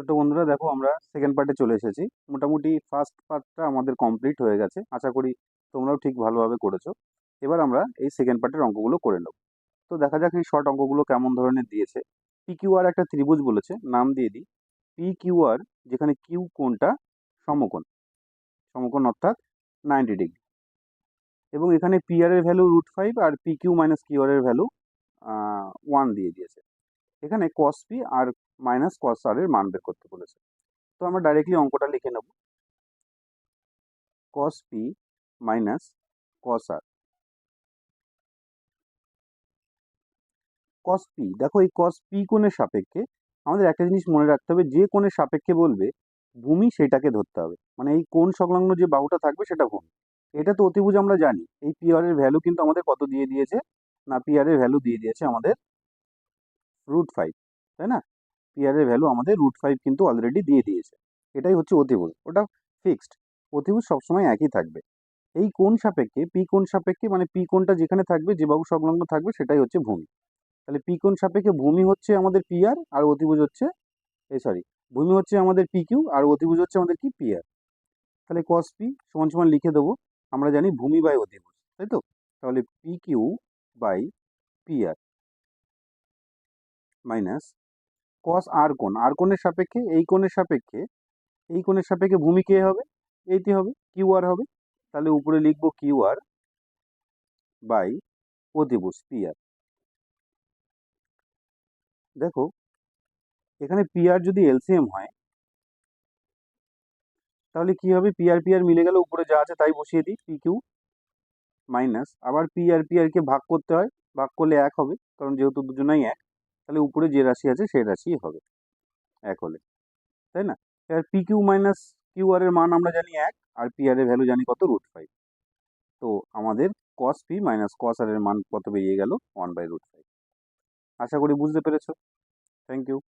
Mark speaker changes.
Speaker 1: ছোট্ট বন্ধুরা, দেখো আমরা সেকেন্ড পার্টে চলে এসেছি। মোটামুটি ফার্স্ট পার্টটা আমাদের কমপ্লিট হয়ে গেছে। আশা করি তোমরাও ঠিক ভালোভাবে করেছ। এবার আমরা এই সেকেন্ড পার্টের অঙ্কগুলো করে নেব। তো দেখা যাক এই শর্ট অঙ্কগুলো কেমন ধরনের দিয়েছে। পি কিউ আর একটা ত্রিভুজ বলেছে, নাম দিয়ে দিই। পি কিউ আর যেখানে কিউ কোণটা সমকোণ। সমকোণ অর্থাৎ নাইনটি ডিগ্রি এবং এখানে পি আর এর value root five R P Q minus Q R এর ভ্যালু ওয়ান দিয়ে দিয়েছে। এখানে কস পি আর মাইনাস কস আর এর মান বের করতে বলেছে। তো আমরা ডাইরেক্টলি অঙ্কটা লিখে নেব। Cos P minus cos R cos P দেখো এই কস পি কোণের সাপেক্ষে আমাদের একটা জিনিস মনে রাখতে হবে, যে কোণের সাপেক্ষে বলবে ভূমি সেটাকে ধরতে হবে। মানে এই কোণ সংলগ্ন যে বাহুটা থাকবে সেটা ভূমি। এটা তো অতিভুজ আমরা জানি, এই পি আর এর ভ্যালু কিন্তু আমাদের কত দিয়ে দিয়েছে? না পি আর এর ভ্যালু দিয়ে দিয়েছে আমাদের রুট ফাইভ তাই না? পি আর এর ভ্যালু আমাদের রুট ফাইভ কিন্তু অলরেডি দিয়ে দিয়েছে। এটাই হচ্ছে অতিভুজ ওটা ফিক্সড অতিভুজ সবসময় একই থাকবে। এই কোণ সাপেক্ষে পি কোণ সাপেক্ষে মানে পি কোণটা যেখানে থাকবে, যে বাহু সংলগ্ন থাকবে, সেটাই হচ্ছে ভূমি। তাহলে পি কোণ সাপেক্ষে ভূমি হচ্ছে আমাদের পি আর অতিভুজ হচ্ছে, এই সরি ভূমি হচ্ছে আমাদের পি কিউ আর অতিভুজ হচ্ছে আমাদের কি? পি আর তাহলে কস পি সমান সমান লিখে দেবো, আমরা জানি ভূমি বাই অতিভুজ তাই তো? তাহলে P Q by P R minus cos R কোণ আর কোণের সাপেক্ষে, এই কোণের সাপেক্ষে, এই কোণের সাপেক্ষে ভূমি কে হবে? এইটি হবে, কিউ আর হবে। তাহলে উপরে লিখব কিউ আর বাই অতিভুজ পি আর দেখো, এখানে পি আর যদি এলসিএম হয়, তাহলে কি হবে? পি আর মিলে গেলে উপরে যা আছে তাই বসিয়ে দিই পি কিউ মাইনাস। আবার পি আর পি আরকে ভাগ করতে হয়, ভাগ করলে এক হবে, কারণ যেহেতু দুজনাই এক। তাহলে উপরে যে রাশি আছে সেই রাশিই হবে, এক হলে, তাই না? এবার P Q minus Q R এর মান আমরা জানি এক, আর পি আর এর ভ্যালু জানি কত? রুট ফাইভ তো আমাদের কস পি মাইনাস কস আর এর মান কত বেরিয়ে গেল? ওয়ান বাই রুট ফাইভ আশা করি বুঝতে পেরেছ। Thank you